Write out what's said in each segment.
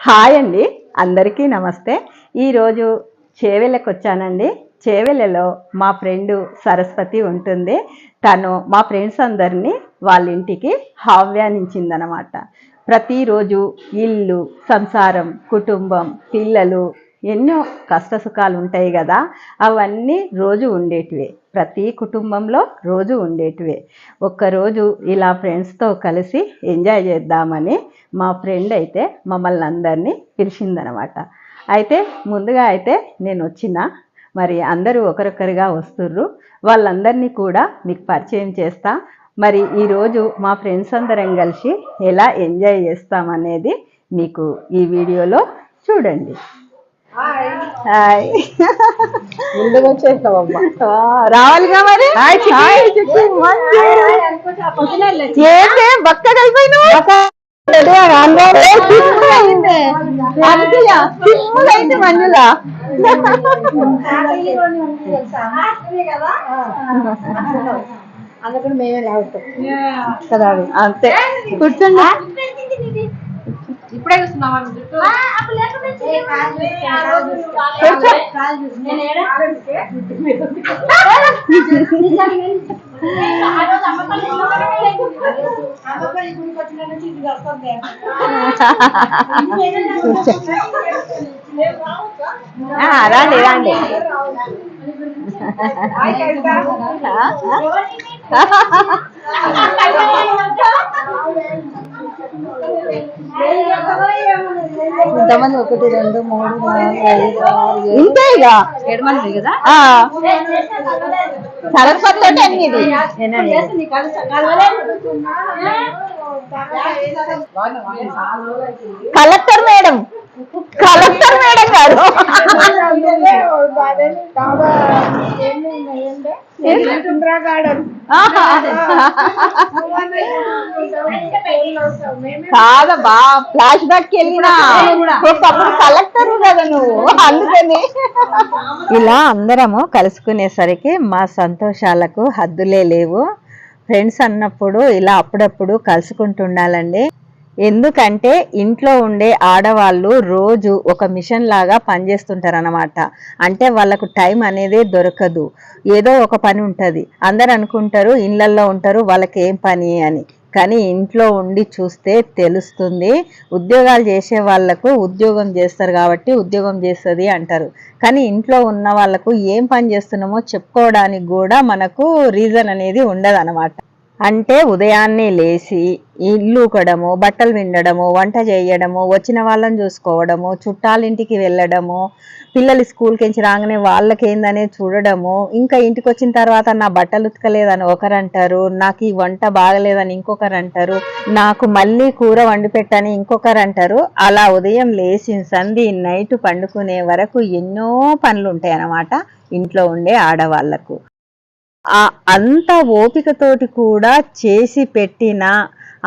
Hi అండి. అందరికీ నమస్తే. ఈరోజు చేవెళ్ళకి వచ్చానండి చేవెళ్ళలో మా ఫ్రెండు సరస్వతి ఉంటుంది. తను మా ఫ్రెండ్స్ అందరినీ వాళ్ళ ఇంటికి ఆహ్వానించిందనమాట. ప్రతిరోజు ఇల్లు సంసారం కుటుంబం పిల్లలు ఎన్నో కష్టసుఖాలు ఉంటాయి కదా అవన్నీ రోజు ఉండేటివే. ప్రతి కుటుంబంలో రోజు ఉండేటివే. ఒక్కరోజు ఇలా ఫ్రెండ్స్తో కలిసి ఎంజాయ్ చేద్దామని మా ఫ్రెండ్ అయితే మమ్మల్ని అందరినీ పిలిచిందనమాట. అయితే ముందుగా అయితే నేను వచ్చిన మరి అందరూ ఒకరొకరుగా వస్తుర్రు. వాళ్ళందరినీ కూడా మీకు పరిచయం చేస్తా. మరి ఈరోజు మా ఫ్రెండ్స్ అందరం కలిసి ఎలా ఎంజాయ్ చేస్తామనేది మీకు ఈ వీడియోలో చూడండి. హాయ్ ముందుగా వచ్చేస్తావమ్మా ఆ, రావాలిగా మరి. ఏంటి? బక్కగా అయిపోయినావు? మంజుల. అందుకని మేమే కదా. అంతే. కూర్చోండి. ఇప్పుడే చూస్తున్నావా రండి రండి. ఇంతమంది ఒకటి రెండు మూడు నాలుగు ఐదు ఆరు ఏడు. ఇంతే ఇక ఏడు మంది కదా? సరస్వతి ఎనిమిది కలెక్టర్ మేడం. కలెక్టర్ మేడం గారు. కాదబ్బా ఫ్లాష్ బ్యాక్ వెళ్ళినా. ఒకప్పుడు కలెక్టర్ కదా నువ్వు అందుకని. ఇలా అందరము కలుసుకునేసరికి మా సంతోషాలకు హద్దులే లేవు. ఫ్రెండ్స్ అన్నప్పుడు ఇలా అప్పుడప్పుడు కలుసుకుంటుండాలండి. ఎందుకంటే ఇంట్లో ఉండే ఆడవాళ్ళు రోజు ఒక మిషన్ లాగా పనిచేస్తుంటారు అనమాట అంటే వాళ్ళకు టైం అనేది దొరకదు. ఏదో ఒక పని ఉంటుంది. అందరు అనుకుంటారు ఇళ్ళల్లో ఉంటారు వాళ్ళకి ఏం పని అని. కానీ ఇంట్లో ఉండి చూస్తే తెలుస్తుంది. ఉద్యోగాలు చేసే వాళ్ళకు ఉద్యోగం చేస్తారు కాబట్టి ఉద్యోగం చేస్తుంది అంటారు. కానీ ఇంట్లో ఉన్న వాళ్ళకు ఏం పని చేస్తున్నామో చెప్పుకోవడానికి కూడా మనకు రీజన్ అనేది ఉండదు అంటే ఉదయాన్నే లేచి ఇల్లుకడము బట్టలు విండడము వంట చేయడము వచ్చిన వాళ్ళని చూసుకోవడము చుట్టాలింటికి వెళ్ళడము పిల్లలు స్కూల్కి నుంచి రాగానే వాళ్ళకి ఏందనేది చూడడము ఇంకా ఇంటికి వచ్చిన తర్వాత నా బట్టలు ఉతకలేదని ఒకరు అంటారు నాకు ఈ వంట బాగలేదని ఇంకొకరు అంటారు నాకు మళ్ళీ కూర వండి పెట్టని ఇంకొకరు అంటారు అలా ఉదయం లేచి సంధి నైట్ పండుకునే వరకు ఎన్నో పనులు ఉంటాయి అన్నమాట ఇంట్లో ఉండే ఆడవాళ్ళకు. ఆ అంత ఓపికతోటి కూడా చేసి పెట్టిన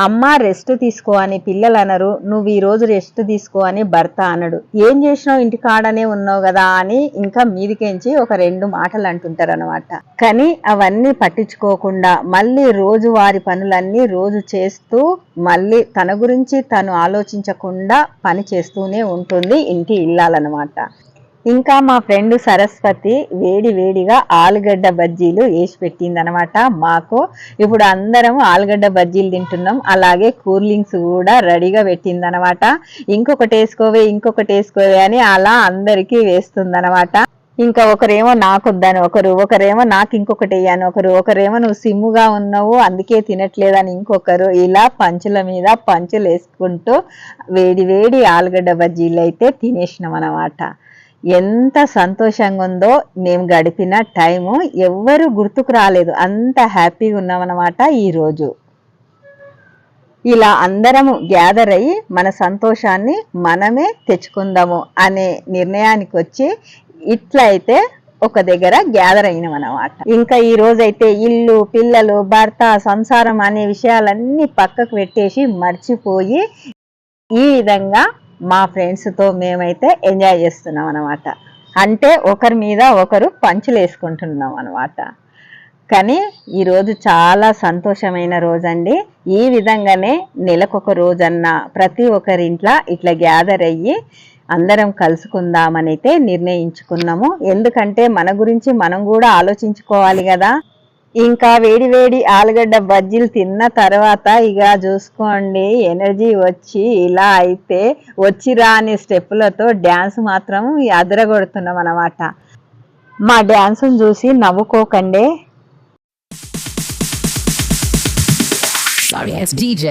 అమ్మ రెస్ట్ తీసుకో అని పిల్లలు అనరు. నువ్వు ఈ రోజు రెస్ట్ తీసుకో అని భర్త అనడు. ఏం చేసినావు? ఇంటి కాడనే ఉన్నావు కదా అని ఇంకా మీదికెంచి ఒక రెండు మాటలు అంటుంటారు అనమాట కానీ అవన్నీ పట్టించుకోకుండా మళ్ళీ రోజు వారి పనులన్నీ రోజు చేస్తూ మళ్ళీ తన గురించి తను ఆలోచించకుండా పని చేస్తూనే ఉంటుంది ఇంటి ఇల్లాలన్నమాట. ఇంకా మా ఫ్రెండ్ సరస్వతి వేడి వేడిగా ఆలుగడ్డ బజ్జీలు వేసి పెట్టిందనమాట మాకు. ఇప్పుడు అందరం ఆలుగడ్డ బజ్జీలు తింటున్నాం. అలాగే కూర్లింగ్స్ కూడా రెడీగా పెట్టిందనమాట ఇంకొకటి వేసుకోవే ఇంకొకటి వేసుకోవే అని అలా అందరికీ వేస్తుందనమాట ఇంకా ఒకరేమో నాకొద్దాను ఒకరు ఒకరేమో నాకు ఇంకొకటి వేయని ఒకరు ఒకరేమో నువ్వు సిమ్ముగా ఉన్నావు అందుకే తినట్లేదని ఇంకొకరు ఇలా పంచుల మీద పంచులు వేసుకుంటూ వేడి వేడి ఆలుగడ్డ బజ్జీలు అయితే తినేసినాం అనమాట ఎంత సంతోషంగా ఉందో మేము గడిపిన టైము ఎవ్వరు గుర్తుకు రాలేదు. అంత హ్యాపీగా ఉన్నామన్నమాట ఈరోజు. ఇలా అందరము గ్యాదర్ అయ్యి మన సంతోషాన్ని మనమే తెచ్చుకుందాము అనే నిర్ణయానికి వచ్చి ఇట్లా అయితే ఒక దగ్గర గ్యాదర్ అయినాం అనమాట ఇంకా ఈ రోజైతే ఇల్లు పిల్లలు భర్త సంసారం అనే విషయాలన్నీ పక్కకు పెట్టేసి మర్చిపోయి ఈ విధంగా మా ఫ్రెండ్స్తో మేమైతే ఎంజాయ్ చేస్తున్నాం అనమాట అంటే ఒకరి మీద ఒకరు పంచులు వేసుకుంటున్నాం అనమాట కానీ ఈరోజు చాలా సంతోషమైన రోజండి. ఈ విధంగానే నెలకొక రోజన్న ప్రతి ఒక్కరింట్లో ఇట్లా గ్యాదర్ అయ్యి అందరం కలుసుకుందామనైతే నిర్ణయించుకున్నాము. ఎందుకంటే మన గురించి మనం కూడా ఆలోచించుకోవాలి కదా. ఇంకా వేడి వేడి ఆలుగడ్డ బజ్జీలు తిన్న తర్వాత ఇక చూసుకోండి ఎనర్జీ వచ్చి ఇలా అయితే వచ్చి రాని స్టెప్పులతో డ్యాన్స్ మాత్రం అదరగొడుతున్నాం అన్నమాట మా డ్యాన్స్ని చూసి నవ్వుకోకండి Sorry ass DJ.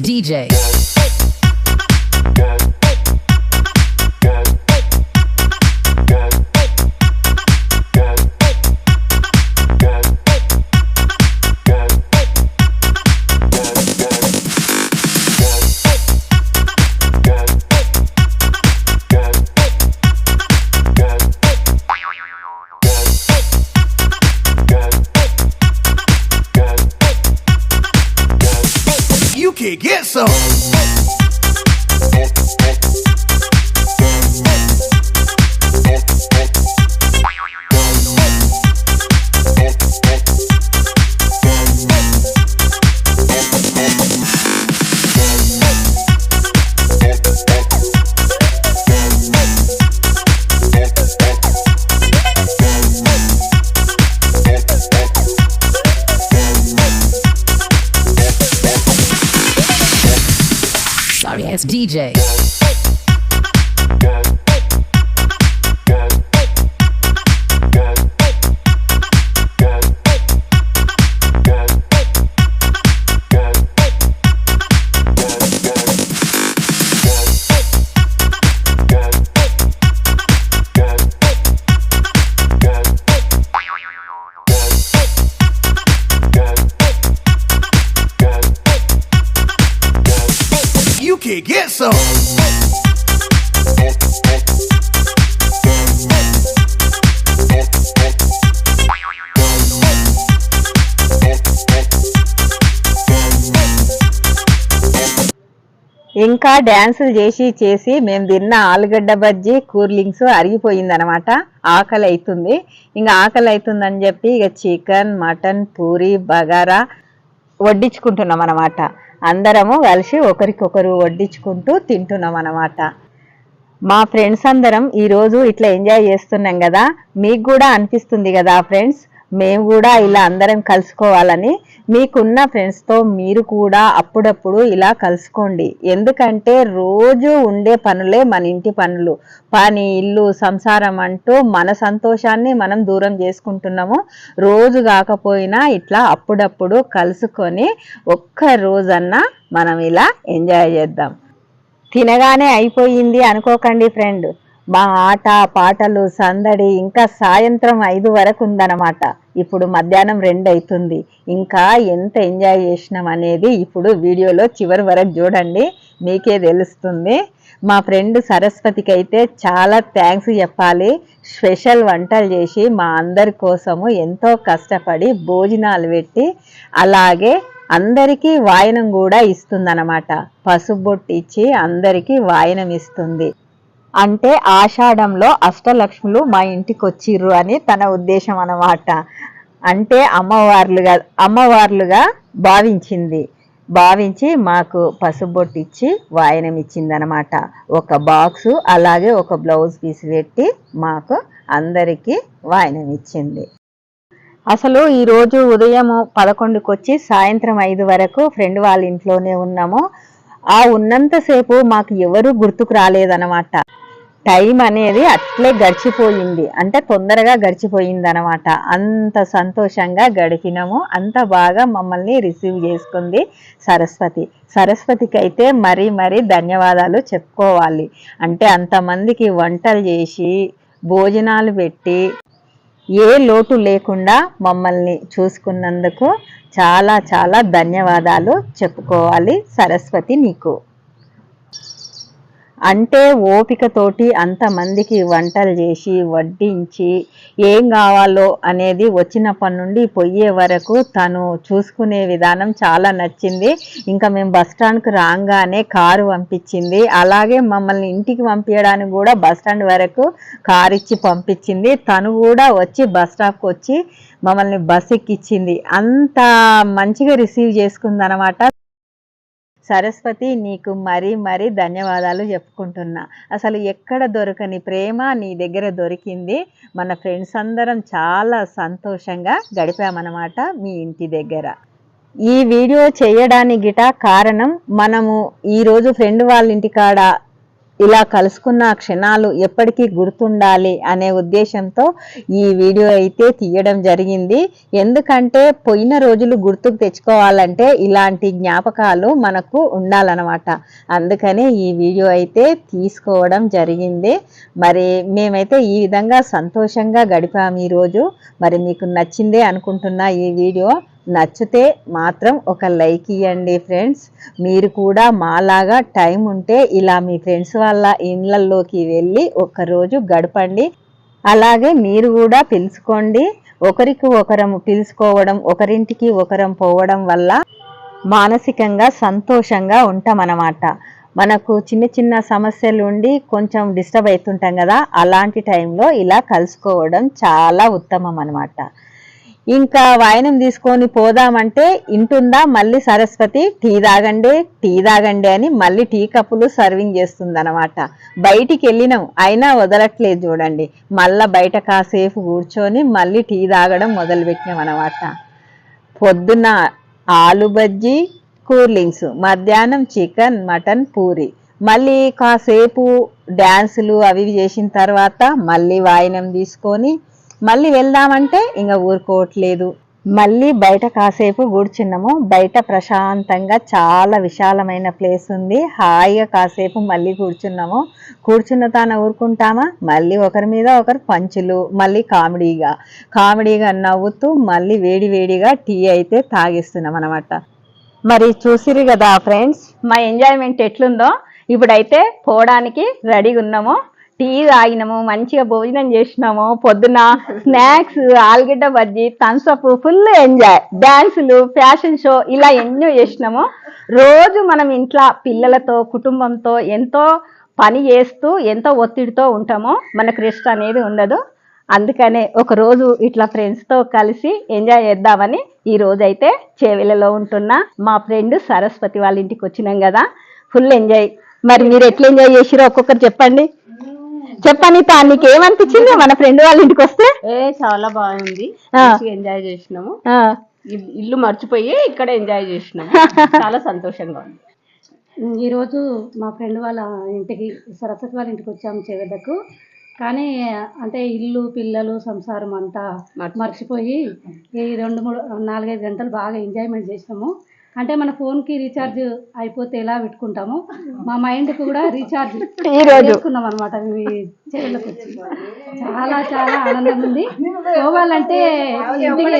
DJ. so. DJ. ఇంకా డ్యాన్సులు చేసి చేసి మేము తిన్న ఆలుగడ్డ బజ్జీ కూర్లింగ్స్ అరిగిపోయిందనమాట ఆకలి అవుతుంది ఇంకా ఆకలి అవుతుందని చెప్పి ఇక చికెన్ మటన్ పూరి బగారా వడ్డించుకుంటున్నాం అనమాట అందరము కలిసి ఒకరికొకరు వడ్డించుకుంటూ తింటున్నాం అనమాట మా ఫ్రెండ్స్ అందరం ఈరోజు ఇట్లా ఎంజాయ్ చేస్తున్నాం కదా. మీకు కూడా అనిపిస్తుంది కదా ఫ్రెండ్స్? మేము కూడా ఇలా అందరం కలుసుకోవాలని మీకున్న ఫ్రెండ్స్తో మీరు కూడా అప్పుడప్పుడు ఇలా కలుసుకోండి. ఎందుకంటే రోజు ఉండే పనులే మన ఇంటి పనులు. పని ఇల్లు సంసారం అంటూ మన సంతోషాన్ని మనం దూరం చేసుకుంటున్నాము. రోజు కాకపోయినా ఇట్లా అప్పుడప్పుడు కలుసుకొని ఒక్క రోజన్నా మనం ఇలా ఎంజాయ్ చేద్దాం. తినగానే అయిపోయింది అనుకోకండి ఫ్రెండ్ మా ఆట పాటలు సందడి ఇంకా సాయంత్రం ఐదు వరకు ఉందన్నమాట. ఇప్పుడు మధ్యాహ్నం రెండు అవుతుంది ఇంకా ఎంత ఎంజాయ్ చేసినాం అనేది ఇప్పుడు వీడియోలో చివరి వరకు చూడండి. మీకే తెలుస్తుంది. మా ఫ్రెండ్ సరస్వతికి అయితే చాలా థ్యాంక్స్ చెప్పాలి. స్పెషల్ వంటలు చేసి మా అందరి కోసము ఎంతో కష్టపడి భోజనాలు పెట్టి అలాగే అందరికీ వాయనం కూడా ఇస్తుందన్నమాట. పసుబొట్టు ఇచ్చి అందరికీ వాయనం ఇస్తుంది. అంటే ఆషాఢంలో అష్టలక్ష్ములు మా ఇంటికి వచ్చిర్రు అని తన ఉద్దేశం అన్నమాట. అంటే అమ్మవార్లుగా అమ్మవార్లుగా భావించింది. భావించి మాకు పసుబొట్టు ఇచ్చి వాయనం ఇచ్చిందనమాట ఒక బాక్సు అలాగే ఒక బ్లౌజ్ పీస్ పెట్టి మాకు అందరికీ వాయనం ఇచ్చింది అసలు ఈరోజు ఉదయం పదకొండుకి వచ్చి సాయంత్రం ఐదు వరకు ఫ్రెండ్ వాళ్ళ ఇంట్లోనే ఉన్నాము. ఆ ఉన్నంతసేపు మాకు ఎవరు గుర్తుకు రాలేదనమాట. టైం అనేది అట్లే గడిచిపోయింది. అంటే తొందరగా గడిచిపోయింది అనమాట అంత సంతోషంగా గడిపినాము. అంత బాగా మమ్మల్ని రిసీవ్ చేసుకుంది సరస్వతి. సరస్వతికి అయితే మరీ మరీ ధన్యవాదాలు చెప్పుకోవాలి. అంటే అంతమందికి వంటలు చేసి భోజనాలు పెట్టి ఏ లోటు లేకుండా మమ్మల్ని చూసుకున్నందుకు చాలా చాలా ధన్యవాదాలు చెప్పుకోవాలి సరస్వతి నీకు. అంటే ఓపికతోటి అంతమందికి వంటలు చేసి వడ్డించి ఏం కావాలో అనేది వచ్చినప్పటి నుండి పోయే వరకు తను చూసుకునే విధానం చాలా నచ్చింది. ఇంకా మేము బస్ స్టాండ్కి రాగానే కారు పంపించింది. అలాగే మమ్మల్ని ఇంటికి పంపించడానికి కూడా బస్ స్టాండ్ వరకు కారు ఇచ్చి పంపించింది. తను కూడా వచ్చి బస్ స్టాప్కి వచ్చి మమ్మల్ని బస్ ఎక్కిచ్చింది అంత మంచిగా రిసీవ్ చేసుకుందనమాట సరస్వతి నీకు మరీ మరీ ధన్యవాదాలు చెప్పుకుంటున్నా. అసలు ఎక్కడ దొరకని ప్రేమ నీ దగ్గర దొరికింది? మన ఫ్రెండ్స్ అందరం చాలా సంతోషంగా గడిపామన్నమాట మీ ఇంటి దగ్గర. ఈ వీడియో చేయడానికి గిట కారణం మనము ఈరోజు ఫ్రెండ్ వాళ్ళ ఇంటికాడ ఇలా కలుసుకున్న క్షణాలు ఎప్పటికీ గుర్తుండాలి అనే ఉద్దేశంతో ఈ వీడియో అయితే తీయడం జరిగింది. ఎందుకంటే పోయిన రోజులు గుర్తుకు తెచ్చుకోవాలంటే ఇలాంటి జ్ఞాపకాలు మనకు ఉండాలన్నమాట. అందుకనే ఈ వీడియో అయితే తీసుకోవడం జరిగింది. మరి మేమైతే ఈ విధంగా సంతోషంగా గడిపాము ఈరోజు. మరి మీకు నచ్చిందే అనుకుంటున్నా ఈ వీడియో. నచ్చితే మాత్రం ఒక లైక్ ఇవ్వండి ఫ్రెండ్స్. మీరు కూడా మాలాగా టైం ఉంటే ఇలా మీ ఫ్రెండ్స్ వాళ్ళ ఇళ్ళల్లోకి వెళ్ళి ఒకరోజు గడపండి. అలాగే మీరు కూడా పిలుచుకోండి. ఒకరికి ఒకరం పిలుచుకోవడం ఒకరింటికి ఒకరం పోవడం వల్ల మానసికంగా సంతోషంగా ఉంటామన్నమాట. మనకు చిన్న చిన్న సమస్యలు ఉండి కొంచెం డిస్టర్బ్ అవుతుంటాం కదా అలాంటి టైంలో ఇలా కలుసుకోవడం చాలా ఉత్తమం అన్నమాట ఇంకా వాయనం తీసుకొని పోదామంటే ఇంటుందా? మళ్ళీ సరస్వతి టీ తాగండి టీ తాగండి అని మళ్ళీ టీ కప్పులు సర్వింగ్ చేస్తుంది అనమాట బయటికి వెళ్ళినాం అయినా వదలట్లేదు చూడండి. మళ్ళా బయట కాసేపు కూర్చొని మళ్ళీ టీ తాగడం మొదలుపెట్టినాం అనమాట పొద్దున్న ఆలు బజ్జీ కూర్లింగ్స్ మధ్యాహ్నం చికెన్ మటన్ పూరి. మళ్ళీ కాసేపు డ్యాన్సులు అవి ఇవి చేసిన తర్వాత మళ్ళీ వాయినం తీసుకొని మళ్ళీ వెళ్దామంటే ఇంకా ఊరుకోవట్లేదు. మళ్ళీ బయట కాసేపు కూర్చున్నాము బయట ప్రశాంతంగా చాలా విశాలమైన ప్లేస్ ఉంది. హాయిగా కాసేపు మళ్ళీ కూర్చున్నాము కూర్చున్న తాను ఊరుకుంటామా? మళ్ళీ ఒకరి మీద ఒకరు పంచులు మళ్ళీ కామెడీగా. కామెడీగా నవ్వుతూ మళ్ళీ వేడి వేడిగా టీ అయితే తాగిస్తున్నాం అనమాట మరి చూసిరు కదా ఫ్రెండ్స్ మా ఎంజాయ్మెంట్ ఎట్లుందో? ఇప్పుడైతే పోవడానికి రెడీగా ఉన్నాము టీ తాగినాము మంచిగా భోజనం చేసినాము పొద్దున స్నాక్స్ ఆలుగడ్డ bajji Thums Up full enjoy. డాన్సులు ఫ్యాషన్ షో ఇలా ఎన్నో చేసినాము. రోజు మనం ఇంట్లో పిల్లలతో కుటుంబంతో ఎంతో పని చేస్తూ ఎంతో ఒత్తిడితో ఉంటామో. మనకు రెస్ట్ అనేది ఉండదు. అందుకనే ఒక రోజు ఇట్లా ఫ్రెండ్స్తో కలిసి ఎంజాయ్ చేద్దామని ఈ రోజు అయితే చేవెలలో ఉంటున్న మా ఫ్రెండ్ సరస్వతి వాళ్ళ ఇంటికి వచ్చినాం కదా. Full enjoy. మరి మీరు ఎట్లా ఎంజాయ్ చేసిరో ఒక్కొక్కరు చెప్పండి. చెప్పండి తా నీకు ఏమనిపించింది మన ఫ్రెండ్ వాళ్ళ ఇంటికి వస్తే? ఏ చాలా బాగుంది. ఎంజాయ్ చేసినాము. ఇల్లు మర్చిపోయి ఇక్కడ ఎంజాయ్ చేసినాము. చాలా సంతోషంగా ఉంది. ఈరోజు మా ఫ్రెండ్ వాళ్ళ ఇంటికి సరస్వతి వాళ్ళ ఇంటికి వచ్చాము చేవెద్దకు కానీ అంటే ఇల్లు పిల్లలు సంసారం అంతా మర్చిపోయి ఈ రెండు మూడు నాలుగైదు గంటలు బాగా ఎంజాయ్మెంట్ చేసినాము. అంటే మన ఫోన్కి రీఛార్జ్ అయిపోతే ఎలా పెట్టుకుంటాము మా మైండ్కి కూడా రీఛార్జ్. చేసుకున్నాం అనమాట చెవులకు వచ్చి. చాలా చాలా ఆనందం ఉంది. పోవాలంటే ఇంటికి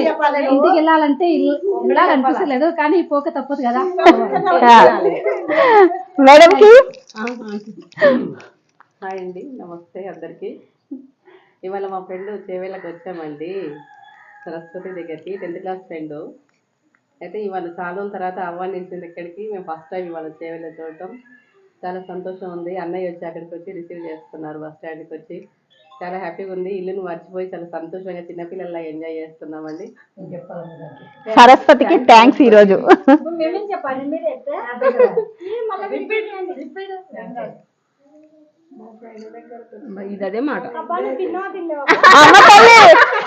ఇంటికి వెళ్ళాలంటే ఇల్లు వెళ్ళాలనిపిస్తలేదు కానీ పోక తప్పదు కదా. ఆ. మేడంకి? హాయ్ అండి నమస్తే అందరికీ. ఇవాళ మా ఫ్రెండ్ చేవేళ్ళకి వచ్చామండి. సరస్వతి దగ్గరికి టెన్త్ క్లాస్ ఫ్రెండ్. అయితే ఇవాళ చాలా రోజుల తర్వాత ఆహ్వానించింది ఇక్కడికి మేము ఫస్ట్ టైం ఇవాళ చేవేళ్ళ చూడటం చాలా సంతోషం ఉంది. అన్నయ్య వచ్చి అక్కడికి వచ్చి రిసీవ్ చేస్తున్నారు బస్ స్టాండ్కి వచ్చి. చాలా హ్యాపీగా ఉంది. ఇల్లును మర్చిపోయి చాలా సంతోషంగా చిన్నపిల్లల్లా ఎంజాయ్ చేస్తున్నామండి. సరస్వతికి థ్యాంక్స్ ఈ రోజు ఇదే మాట. అమ్మ తల్లి!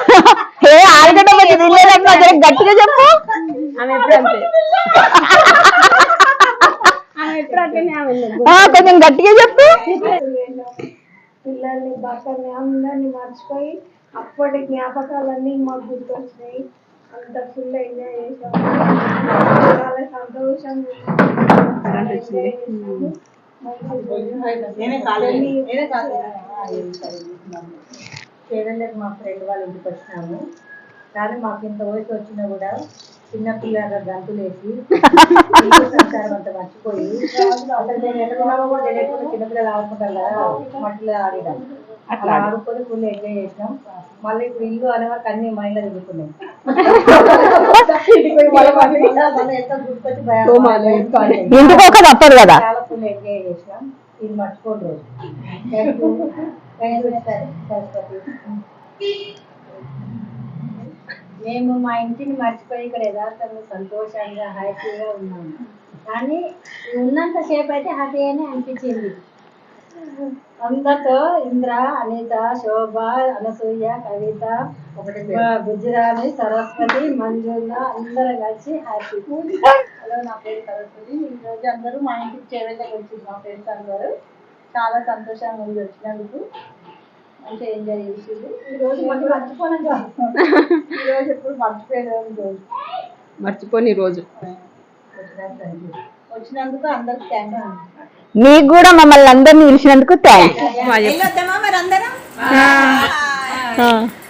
ఏ ఆలుగడ్డ బజ్జి తినలేదమ్మా జర గట్టిగా చెప్పు. ఆ, కొంచెం గట్టిగా చెప్పు. పిల్లల్ని భర్తని అందరినీ మర్చిపోయి అప్పటి జ్ఞాపకాలన్నీ మాకు గుర్తొచ్చినాయి. అంత ఫుల్ ఎంజాయ్ చేసాము చాలా సంతోషం. మా ఫ్రెండ్ వాళ్ళ ఇంటికి వచ్చినాము. కానీ మాకు ఇంత వయసు వచ్చినా కూడా చిన్న పిల్లల గంతులేసి సంసారం అంతా మర్చిపోయి అసలు నేను ఎక్కడున్నామో కూడా తెలియకుండా చిన్నపిల్లలు ఆడుకుంటారు కదా మట్టిలో ఆడినాం అట్లా ఆడుకొని ఫుల్ ఎంజాయ్ చేసినాం. మళ్ళీ ఇప్పుడు ఇల్లు అనే వరకు అన్ని మైండ్ తిరుగుతున్నాయి. ఇంటికి పోయి మళ్ళీ పండుకుంటా, మళ్ళీ ఎంతో భయం- తప్పదు కదా? చాలా ఫుల్ ఎంజాయ్ చేసినాం. ఇది మర్చిపోండి రోజు. మేము మా ఇంటిని మర్చిపోయి ఇక్కడ యథార్థంగా సంతోషంగా హ్యాపీగా ఉన్నాము. కానీ ఉన్నంత సేపు అయితే హ్యాపీగానే అనిపించింది. అందరితో ఇంద్ర అనిత శోభ అనసూయ కవిత గుజరాని సరస్వతి మంజుల అందరం కలిసి హ్యాపీ హలో నా పేరు సరస్వతి. ఈ రోజు అందరూ మా ఇంటికి చేరేళ్ళకి వచ్చింది మా ఫ్రెండ్స్ అందరూ. చాలా సంతోషంగా ఉంది వచ్చినందుకు. మంచిగా ఎంజాయ్ చేసింది ఈ రోజు మళ్ళీ ఈ రోజు ఎప్పుడు రోజు. మర్చిపోని రోజు. వచ్చినందుకు అందరికి థ్యాంక్స్ నీకు కూడా మమ్మల్ని అందరినీ పిలిచినందుకు థ్యాంక్స్